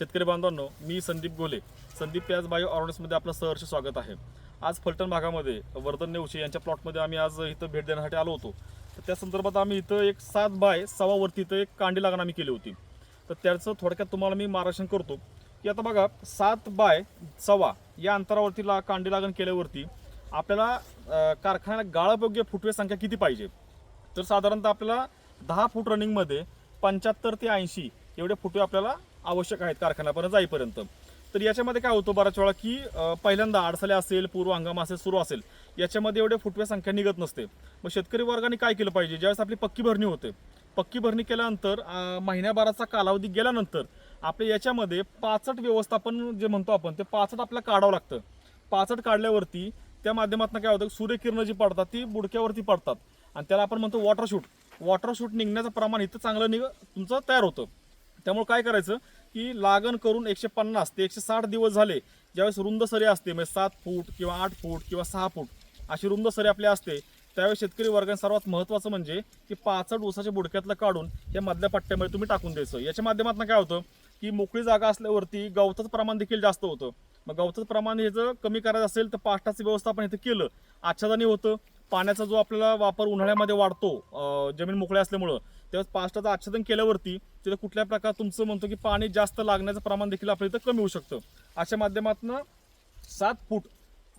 शेतकरी बांधवांनो मी संदीप गोले. संदीप प्याज बायो ऑर्डर्समध्ये आपलं सहर्ष स्वागत आहे. आज फलटण भागामध्ये वर्धन नेवशे यांच्या प्लॉटमध्ये आम्ही आज इथं भेट देण्यासाठी आलो होतो. तर त्या संदर्भात आम्ही इथं एक सात बाय सव्वावरती इथं एक कांडी लागण आम्ही केली होती. तर त्याचं थोडक्यात तुम्हाला मी मार्गदर्शन करतो. की आता बघा सात बाय सव्वा या अंतरावरती ला कांडी लागण केल्यावरती आपल्याला अं, कारखान्याला गाळायोग्य फुटवे संख्या किती पाहिजे? तर साधारणतः आपल्याला दहा फूट रनिंगमध्ये पंच्याहत्तर ते ऐंशी एवढे फुटवे आपल्याला आवश्यक आहेत कारखान्यापर्यंत जाईपर्यंत. तर याच्यामध्ये काय होतं बऱ्याच वेळा की पहिल्यांदा आडसाले असेल पूर्व हंगाम असेल सुरू असेल याच्यामध्ये एवढे फुटव्या संख्या निघत नसते. मग शेतकरी वर्गाने काय केलं पाहिजे? ज्यावेळेस आपली पक्की भरणी होते. पक्की भरणी केल्यानंतर महिन्याभराचा कालावधी गेल्यानंतर आपल्या याच्यामध्ये पाचट व्यवस्थापन जे म्हणतो आपण ते पाचट आपल्याला काढावं लागतं. पाचट काढल्यावरती त्या माध्यमातून काय होतं सूर्यकिरणं जी पडतात ती बुडक्यावरती पडतात. आणि त्याला आपण म्हणतो वॉटरशूट वॉटरशूट निघण्याचं प्रमाण इथं चांगलं निघ तुमचं तयार होतं. त्यामुळे काय करायचं की लागण करून एकशे पन्नास ते एकशे साठ दिवस झाले ज्यावेळेस रुंद सरी असते म्हणजे सात फूट किंवा आठ फूट किंवा सहा फूट अशी रुंद सरी आपली असते त्यावेळेस शेतकरी वर्गाने सर्वात महत्त्वाचं म्हणजे की पाचट ऊसाच्या बुडक्यातलं काढून या मधल्या पट्ट्यामध्ये तुम्ही टाकून द्यायचं. याच्या माध्यमातून काय होतं की मोकळी जागा असल्यावरती गवताचं प्रमाण देखील जास्त होतं. मग गवताचं प्रमाण हे जर कमी करायचं असेल तर पाष्टाचं व्यवस्थापन इथं केलं आच्छादनी होतं. पाण्याचा जो आपल्याला वापर उन्हाळ्यामध्ये वाढतो जमीन मोकळी असल्यामुळं त्यावेळेस पाष्टाचं आच्छादन केल्यावरती तिथं कुठल्या प्रकार तुमचं म्हणतो की पाणी जास्त लागण्याचं प्रमाण देखील आपल्या इथं कमी होऊ शकतं. अशा माध्यमातून सात फूट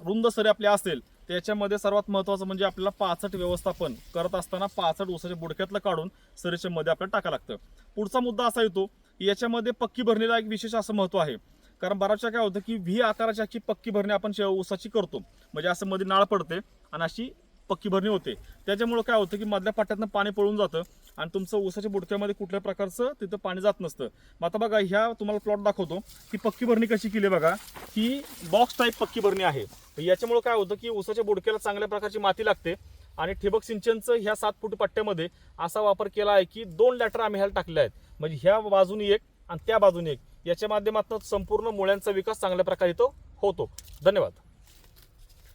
रुंद सरी आपली असेल त्याच्यामध्ये सर्वात महत्त्वाचं म्हणजे आपल्याला पाचट व्यवस्थापन करत असताना पाचट ऊसाच्या बुडक्यातलं काढून सरीच्या मध्ये आपल्याला टाकावं लागतं. पुढचा मुद्दा असा येतो की याच्यामध्ये पक्की भरणीला एक विशेष असं महत्त्व आहे. कारण बऱ्याचशा काय होतं की व्ही आकाराची अशी पक्की भरणी आपण शे- ऊसाची करतो. म्हणजे असं मध्ये नाळ पडते आणि अशी पक्की भरणी होते. त्याच्यामुळं काय होतं की मधल्या पाट्यातनं पाणी पळून जातं. आणि तुमचं ऊसाच्या बुडक्यामध्ये कुठल्या प्रकारचं तिथं पाणी जात नसतं. मग आता बघा ह्या तुम्हाला प्लॉट दाखवतो. की पक्की भरणी कशी केली आहे बघा. ही बॉक्स टाईप पक्की भरणी आहे. याच्यामुळे काय होतं की ऊसाच्या बुडक्याला चांगल्या प्रकारची माती लागते. आणि ठिबक सिंचनचं ह्या सात फूट पट्ट्यामध्ये असा वापर केला आहे की दोन लॅटर आम्ही ह्याला टाकले आहेत. म्हणजे ह्या बाजूनी एक आणि त्या बाजूने एक. याच्या माध्यमातून संपूर्ण मुळ्यांचा विकास चांगल्या प्रकारे तो होतो. धन्यवाद.